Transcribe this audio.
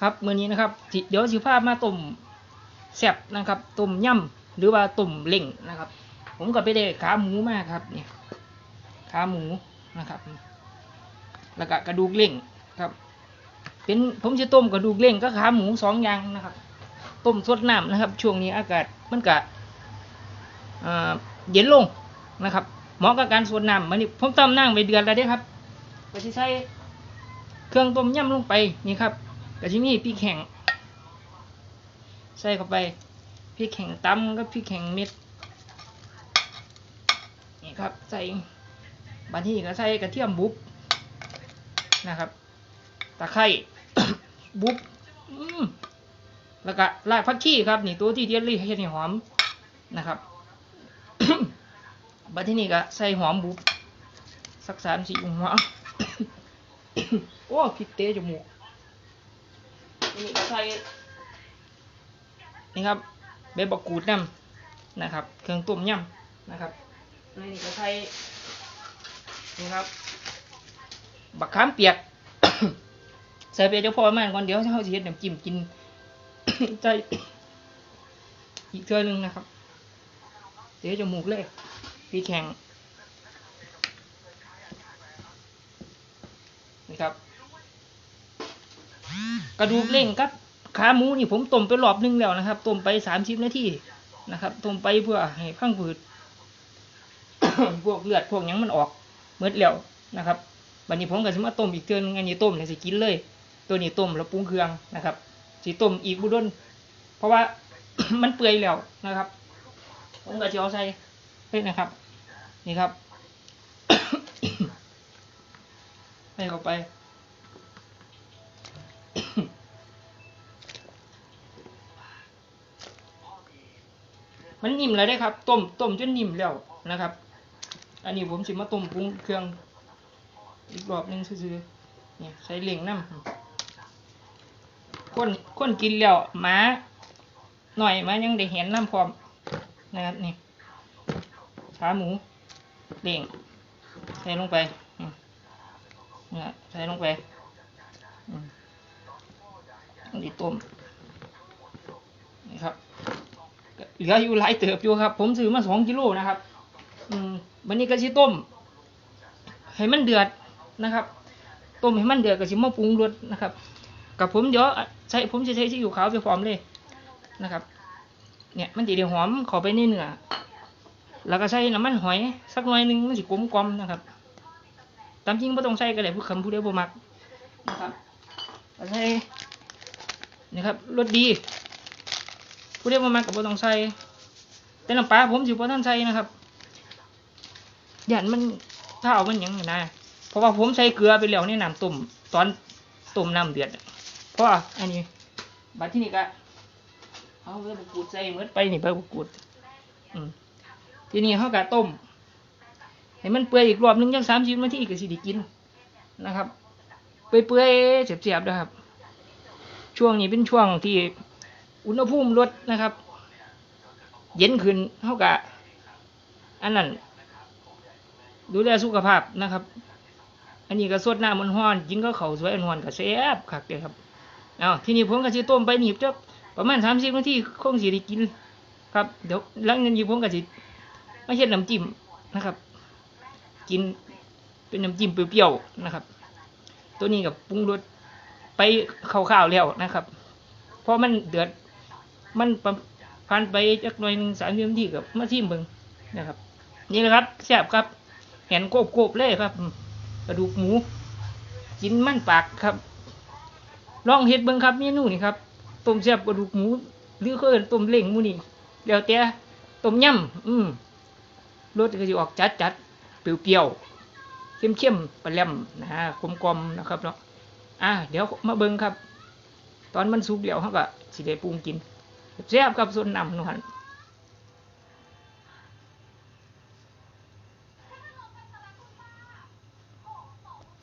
ครับมื้อนี้นะครับเดี๋ยวสิพามาต้มแซ่บนะครับต้มยำหรือว่าต้มเล่งนะครับ ผมก็ไปได้ขาหมูมาครับเนี่ยขาหมูนะครับ แล้วก็กระดูกเล่งครับ เป็นผมจะต้มกระดูกเล่งก็ขาหมูสองอย่างนะครับ ต้มสดน้ำนะครับ ช่วงนี้อากาศมันกะเย็นลงนะครับเหมาะกับการสดน้ำมันนี่ผมตำนั่งไปเดือนแล้วเด้ครับก็จะใช้เครื่องต้มยำลงไปนี่ครับ ก็จะมีพริกแห้งใส่เข้าไปพริกแห้งตำกับพริกแห้งเม็ดนี่ครับ ใส่บันที่ก็ใส่กระเทียมบุบนะครับตะไคร้บุบแล้วก็รากผักชีครับนี่ตัวที่เดียดเลยเฮ็ดให้หอมนะครับบัดที่นี่ก็ใส่หอมบุบสักสามสี่หัวโอ้ผิดเตะจมูก นี่ก็ใส่นี่ครับใบบักกูดน้ำนะครับ เครื่องต้มยำนะครับนี่ก็ใส่นี่ครับ บักขามเปียกใส่ไปเดี๋ยวพอประมาณก่อนเดี๋ยวเขาจะเฮ็ดน้ำจิ้มกินใจอีกเทื่อหนึงนะครับ เดี๋ยวจมูกเลยพี่แข็งนี่ครับ กระดูกเล่งกับขาหมูนี่ผมต้มไปรอบนึงแล้วนะครับ ต้มไปสามสิบนาทีนะครับ ต้มไปเพื่อให้พังผืดพวกเลือดพวกยังมันออกเมื่อแล้วนะครับวันนี้ผมก็จะมาต้มอีกเทือนอันนี้ต้มเลยสิกินเลย ตัวนี้ต้มแล้วปรุงเครื่องนะครับสิต้มอีกบุดนเพราะว่ามันเปื่อยแล้วนะครับ ผมก็จะเอาใส่เฮ้ยนะครับ นี่ครับใส่เข้าไป มันนิ่มแล้วได้ครับ ต้มต้มจนนิ่มแล้วนะครับ อันนี้ผมสิมาต้มปรุงเครื่องอีกรอบหนึงซื่อๆเนี่ยใส่เหล่งน้ำคนคนกินแล้วหมาหน่อยมายังได้เห็นน้ำพร้อมนะครับนี่ขาหมูเหล่งใส่ลงไปเนี่ยใส่ลงไปอันนี้ต้มนี่ครับ เหลืออยู่หลายเติบอยู่ครับ ผมซื้อมาสองกิโลนะครับ อืมวันนี้ก็ชิต้มให้มันเดือดนะครับ ต้มให้มันเดือดก็ชิมาปรุงรสนะครับ กับผมเดี๋ยวใช้ผมจะใช้ซีอิ๊วขาวไปพร้อมเลยนะครับ เนี่ยมันจะได้หอมข้าไปในเนื้อแล้วก็ใส่น้ำมันหอยสักหน่อยหนึงมันสิกลมกลมนะครับ ตามจริงไม่ต้องใส่ก็ได้ผู้คำผู้ใดบ่มักนะครับใส่นี่ครับรสดี ผู้ใดบ่มักก็บ่ต้องใส่แต่น้ำปลาผมสิบ่ทันใส่นะครับยันมันถ้าเอามันยังนะเพราะว่าผมใส่เกลือไปแล้วในน้ำต้มตอนต้มน้ำเดือดเพราะอันนี้บัดที่นี่ก็เอาใบกูดใส่เมืดไปนี่ใบกูดทีนี้เขาก็ต้มให้มันเปื่อยอีกรอบนึงยังสามสิบนมาที่ก็สิได้กินนะครับ เปื่อยๆเสียบๆนะครับ ช่วงนี้เป็นช่วงที่ อุณหภูมิลดนะครับ เย็นขึ้นเท่ากับอันนั้นดูแลสุขภาพนะครับ อันนี้ก็สดน้ำมันห้อนกินก็เข่าสวยอันหอนก็แซ่บคักเลยครับเอาทีนี้ผมก็สิต้มไปหนีบจักประมาณสามสิบนาทีคงสิได้กิน ครับเดี๋ยวหลังจากนี้ผมก็สิมาเฮ็ดน้ำจิ้มนะครับ กินเป็นน้ำจิ้มเปรี้ยวๆนะครับ ตัวนี้กับปรุงรสไปข้าวๆแล้วนะครับ เพราะมันเดือด มันผ่านไปจักหน่อยหนึ่งสามสิบนาทีกับมาทิมเบิงนะครับ นี่แหละครับแซ่บครับเห็นโกบโกบๆเลยครับ กระดูกหมูกินมันปากครับ ลองเฮ็ดเบิ่งครับเมนูนี่ครับต้มแซ่บกระดูกหมู หรือเขาเอิ้นต้มเล้งมูนี่แล้วแต่ต้มยำอืมรสก็สิออกจัดจัดๆเปรี้ยวๆเข้มๆปลาแหลมนะฮะกลมๆนะครับเนาะอะเดี๋ยวมาเบิ่งครับ ตอนมันสุกเดี๋ยวเขาก็สิได้ปรุงกิน แซ่บๆค